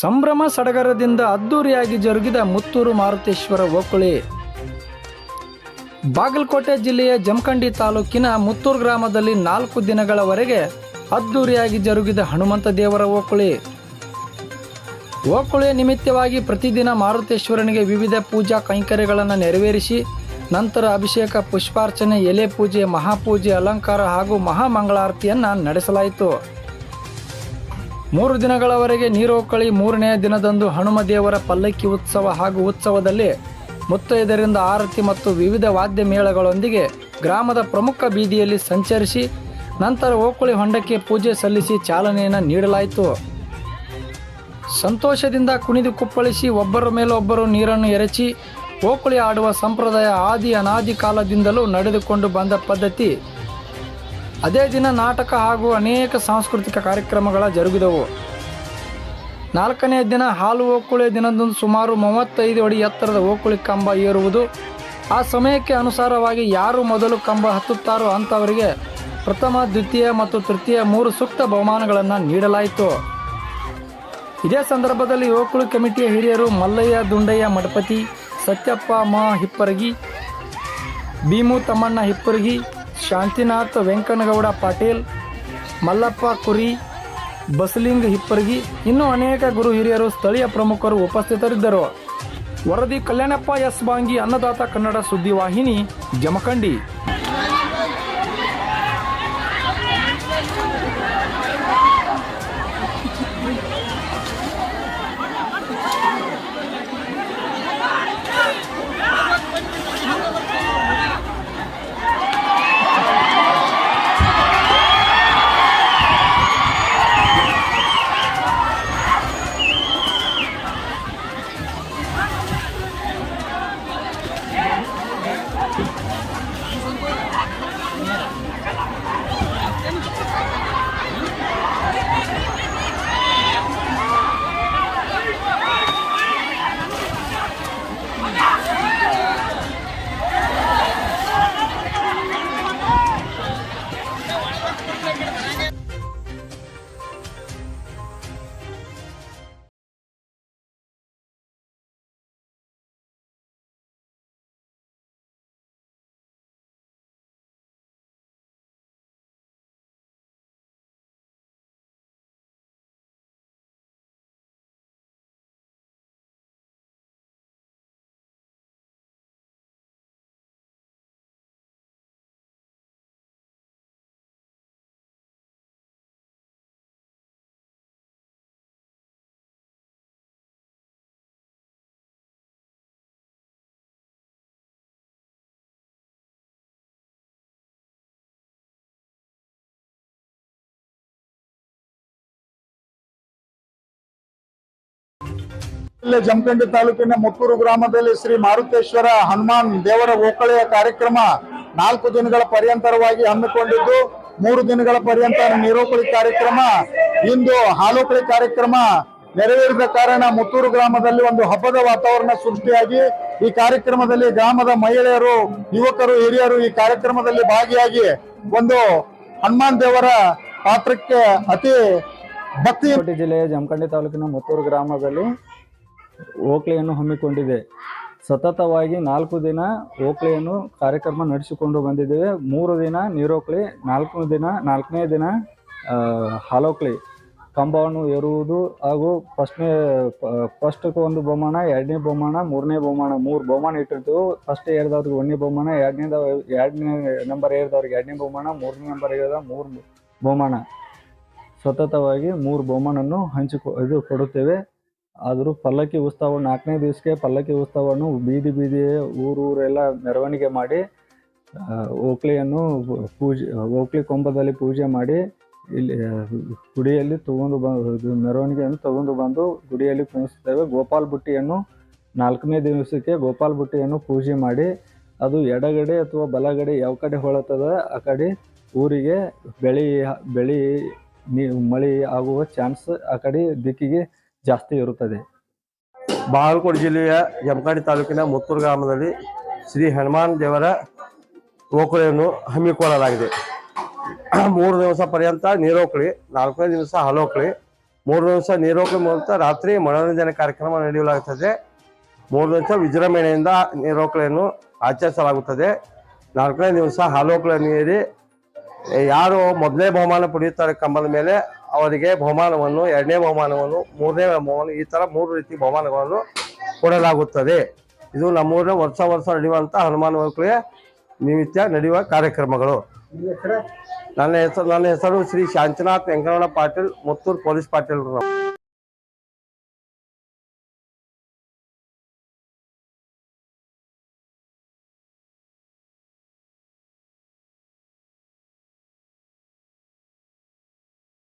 ಸಂಭ್ರಮ ಸಡಗರದಿಂದ ಅದ್ದೂರಿಯಾಗಿ ಜರುಗಿದ ಮುತ್ತೂರು ಮಾರುತೇಶ್ವರ ಓಕುಳಿ ಬಾಗಲಕೋಟೆ ಜಿಲ್ಲೆಯ ಜಮಖಂಡಿ ತಾಲೂಕಿನ ಮುತ್ತೂರು ಗ್ರಾಮದಲ್ಲಿ ನಾಲ್ಕು ದಿನಗಳವರೆಗೆ ಅದ್ದೂರಿಯಾಗಿ ಜರುಗಿದ ಹನುಮಂತ ದೇವರ ಓಕುಳಿ ಓಕುಳಿಯ ನಿಮಿತ್ತವಾಗಿ ಪ್ರತಿದಿನ ಮಾರುತೇಶ್ವರನಿಗೆ ವಿವಿಧ ಪೂಜಾ ಕೈಂಕರ್ಯಗಳನ್ನು ನೆರವೇರಿಸಿ, ನಂತರ ಅಭಿಷೇಕ, ಪುಷ್ಪಾರ್ಚನೆ, ಎಲೆ ಪೂಜೆ, ಮಹಾಪೂಜೆ, ಅಲಂಕಾರ ಹಾಗೂ ಮಹಾಮಂಗಳಾರತಿಯನ್ನು ನಡೆಸಲಾಯಿತು. ಮೂರು ದಿನಗಳವರೆಗೆ ನೀರೋಕಳಿ ಮೂರನೆಯ ದಿನದಂದು ಹನುಮ ದೇವರ ಪಲ್ಲಕ್ಕಿ ಉತ್ಸವ ಹಾಗೂ ಉತ್ಸವದಲ್ಲಿ ಮುತ್ತೈದರಿಂದ ಆರತಿ ಮತ್ತು ವಿವಿಧ ವಾದ್ಯ ಮೇಳಗಳೊಂದಿಗೆ ಗ್ರಾಮದ ಪ್ರಮುಖ ಬೀದಿಯಲ್ಲಿ ಸಂಚರಿಸಿ ನಂತರ ಓಕುಳಿ ಹೊಂಡಕ್ಕೆ ಪೂಜೆ ಸಲ್ಲಿಸಿ ಚಾಲನೆಯನ್ನು ನೀಡಲಾಯಿತು. ಸಂತೋಷದಿಂದ ಕುಣಿದು ಕುಪ್ಪಳಿಸಿ ಒಬ್ಬರ ಮೇಲೊಬ್ಬರು ನೀರನ್ನು ಎರಚಿ ಓಕುಳಿ ಆಡುವ ಸಂಪ್ರದಾಯ ಆದಿ ಅನಾದಿ ಕಾಲದಿಂದಲೂ ನಡೆದುಕೊಂಡು ಬಂದ ಪದ್ಧತಿ ಅದೇ ದಿನ ನಾಟಕ ಹಾಗೂ ಅನೇಕ ಸಾಂಸ್ಕೃತಿಕ ಕಾರ್ಯಕ್ರಮಗಳ ಜರುಗಿದವು. ನಾಲ್ಕನೇ ದಿನ ಹಾಲು ಓಕುಳಿ ದಿನದಂದು ಸುಮಾರು ಮೂವತ್ತೈದು ಅಡಿ ಎತ್ತರದ ಓಕುಳಿ ಕಂಬ ಏರುವುದು. ಆ ಸಮಯಕ್ಕೆ ಅನುಸಾರವಾಗಿ ಯಾರು ಮೊದಲು ಕಂಬ ಹತ್ತುತ್ತಾರೋ ಅಂಥವರಿಗೆ ಪ್ರಥಮ, ದ್ವಿತೀಯ ಮತ್ತು ತೃತೀಯ ಮೂರು ಸೂಕ್ತ ಬಹುಮಾನಗಳನ್ನು ನೀಡಲಾಯಿತು. ಇದೇ ಸಂದರ್ಭದಲ್ಲಿ ಓಕುಳಿ ಕಮಿಟಿಯ ಹಿರಿಯರು ಮಲ್ಲಯ್ಯ, ದುಂಡಯ್ಯ, ಮಡಪತಿ, ಸತ್ಯಪ್ಪ, ಮಾ ಹಿಪ್ಪರಗಿ, ಭೀಮು ತಮ್ಮಣ್ಣ ಹಿಪ್ಪರಗಿ ಶಾಂತಿನಾಥ್ ವೆಂಕನಗೌಡ ಪಾಟೀಲ್, ಮಲ್ಲಪ್ಪ ಕುರಿ, ಬಸಲಿಂಗ್ ಹಿಪ್ಪರ್ಗಿ, ಇನ್ನೂ ಅನೇಕ ಗುರು ಹಿರಿಯರು ಸ್ಥಳೀಯ ಪ್ರಮುಖರು ಉಪಸ್ಥಿತರಿದ್ದರು. ವರದಿ ಕಲ್ಯಾಣಪ್ಪ ಎಸ್ ಬಾಂಗಿ, ಅನ್ನದಾತ ಕನ್ನಡ ಸುದ್ದಿವಾಹಿನಿ, ಜಮಖಂಡಿ. ಜಮಖಂಡಿ ತಾಲೂಕಿನ ಮುತ್ತೂರು ಗ್ರಾಮದಲ್ಲಿ ಶ್ರೀ ಮಾರುತೇಶ್ವರ ಹನುಮಾನ್ ದೇವರ ಓಕಳೆಯ ಕಾರ್ಯಕ್ರಮ ನಾಲ್ಕು ದಿನಗಳ ಪರ್ಯಂತರವಾಗಿ ಹಮ್ಮಿಕೊಂಡಿದ್ದು, ಮೂರು ದಿನಗಳ ಪರ್ಯಂತ ನೀರೋಕಳಿ ಕಾರ್ಯಕ್ರಮ. ಇಂದು ಹಾಲೋಕಳಿ ಕಾರ್ಯಕ್ರಮ ನೆರವೇರಿದ ಕಾರಣ ಮುತ್ತೂರು ಗ್ರಾಮದಲ್ಲಿ ಒಂದು ಹಬ್ಬದ ವಾತಾವರಣ ಸೃಷ್ಟಿಯಾಗಿ, ಈ ಕಾರ್ಯಕ್ರಮದಲ್ಲಿ ಗ್ರಾಮದ ಮಹಿಳೆಯರು, ಯುವಕರು, ಹಿರಿಯರು ಈ ಕಾರ್ಯಕ್ರಮದಲ್ಲಿ ಭಾಗಿಯಾಗಿ ಒಂದು ಹನುಮಾನ್ ದೇವರ ಪಾತ್ರಕ್ಕೆ ಅತಿ ಭಕ್ತಿ ಜಿಲ್ಲೆಯ ಜಮಖಂಡಿ ತಾಲೂಕಿನ ಮುತ್ತೂರು ಗ್ರಾಮದಲ್ಲಿ ಓಕ್ಳೆಯನ್ನು ಹಮ್ಮಿಕೊಂಡಿದೆ. ಸತತವಾಗಿ ನಾಲ್ಕು ದಿನ ಓಕ್ಲೆಯನ್ನು ಕಾರ್ಯಕ್ರಮ ನಡೆಸಿಕೊಂಡು ಬಂದಿದ್ದೇವೆ. ಮೂರು ದಿನ ನೀರೋಕ್ಲಿ, ನಾಲ್ಕು ದಿನ, ನಾಲ್ಕನೇ ದಿನ ಹಾಲೋಕ್ಲಿ. ಕಂಬವನ್ನು ಏರುವುದು ಹಾಗೂ ಫಸ್ಟ್ನೇ ಫಸ್ಟ್ಗೆ ಒಂದು ಬಹುಮಾನ, ಎರಡನೇ ಬಹುಮಾನ, ಮೂರನೇ ಬಹುಮಾನ, ಮೂರು ಬಹುಮಾನ ಇಟ್ಟಿರ್ತೀವಿ ಫಸ್ಟ್ ಏರಿದವ್ರಿಗೆ ಒಂದನೇ ಬಹುಮಾನ, ಎರಡನೇದ, ಎರಡನೇ ನಂಬರ್ ಏರಿದವ್ರಿಗೆ ಎರಡನೇ ಬಹುಮಾನ, ಮೂರನೇ ನಂಬರ್ ಏರಿದ ಮೂರು ಬಹುಮಾನ. ಸತತವಾಗಿ ಮೂರು ಬಹುಮಾನನ್ನು ಹಂಚಿಕೊ, ಇದು ಕೊಡುತ್ತೇವೆ. ಆದರೂ ಪಲ್ಲಕ್ಕಿ ಉತ್ಸವ ನಾಲ್ಕನೇ ದಿವಸಕ್ಕೆ ಪಲ್ಲಕ್ಕಿ ಉತ್ಸವವನ್ನು ಬೀದಿ ಬೀದಿ ಊರೂರೆಲ್ಲ ಮೆರವಣಿಗೆ ಮಾಡಿ ಓಕ್ಲಿಯನ್ನು ಪೂಜೆ ಓಕ್ಲಿ ಕೊಂಬದಲ್ಲಿ ಪೂಜೆ ಮಾಡಿ ಇಲ್ಲಿ ಗುಡಿಯಲ್ಲಿ ತಗೊಂಡು ಬಂದು ಮೆರವಣಿಗೆಯನ್ನು ತಗೊಂಡು ಬಂದು ಗುಡಿಯಲ್ಲಿ ಕುಣಿಸುತ್ತೇವೆ. ಗೋಪಾಲ್ ಬುಟ್ಟಿಯನ್ನು ನಾಲ್ಕನೇ ದಿವಸಕ್ಕೆ ಗೋಪಾಲ್ ಬುಟ್ಟಿಯನ್ನು ಪೂಜೆ ಮಾಡಿ, ಅದು ಎಡಗಡೆ ಅಥವಾ ಬಲಗಡೆ ಯಾವ ಕಡೆ ಹೊಳತದ ಆ ಕಡೆ ಊರಿಗೆ ಬೆಳಿ ಬೆಳಿ ಮಳೆ ಆಗುವ ಚಾನ್ಸ್ ಆ ಕಡೆ ದಿಕ್ಕಿಗೆ ಜಾಸ್ತಿ ಇರುತ್ತದೆ. ಬಾಗಲಕೋಟೆ ಜಿಲ್ಲೆಯ ಜಮಖಂಡಿ ತಾಲೂಕಿನ ಮುತ್ತೂರು ಗ್ರಾಮದಲ್ಲಿ ಶ್ರೀ ಹನುಮಾನ್ ದೇವರ ಓಕುಳಿಯನ್ನು ಹಮ್ಮಿಕೊಳ್ಳಲಾಗಿದೆ. ಮೂರು ದಿವಸ ಪರ್ಯಂತ ನೀರೋಕಳಿ, ನಾಲ್ಕನೇ ದಿವಸ ಹಲೋಕಳಿ, ಮೂರು ದಿವಸ ನೀರೋಕಳಿ ಮೂಲಕ ರಾತ್ರಿ ಮನೋರಂಜನೆ ಕಾರ್ಯಕ್ರಮ ನಡೆಯಲಾಗುತ್ತದೆ. ಮೂರು ದಿವಸ ವಿಜೃಂಭಣೆಯಿಂದ ನೀರೋಕಳಿಯನ್ನು ಆಚರಿಸಲಾಗುತ್ತದೆ. ನಾಲ್ಕನೇ ದಿವಸ ಹಾಲೋಕಳ ಏರಿ ಯಾರು ಮೊದಲನೇ ಬಹುಮಾನ ಪಡೆಯುತ್ತಾರೆ ಕಂಬದ ಮೇಲೆ ಅವರಿಗೆ ಬಹುಮಾನವನ್ನು, ಎರಡನೇ ಬಹುಮಾನವನ್ನು, ಮೂರನೇ ಬಹುಮಾನ ಈ ತರ ಮೂರು ರೀತಿ ಬಹುಮಾನಗಳನ್ನು ಕೊಡಲಾಗುತ್ತದೆ. ಇದು ನಮ್ಮೂರಿನ ವರ್ಷ ವರ್ಷ ನಡೆಯುವಂಥ ಹನುಮಾನ ಮಕ್ಕಳಿಗೆ ನಿಮಿತ್ಯ ನಡೆಯುವ ಕಾರ್ಯಕ್ರಮಗಳು. ನನ್ನ ಹೆಸರು ನನ್ನ ಹೆಸರು ಶ್ರೀ ಶಾಂತಿನಾಥ್ ವೆಂಕಟರಮಣ ಪಾಟೀಲ್, ಮುತ್ತೂರು ಪೊಲೀಸ್ ಪಾಟೀಲ್.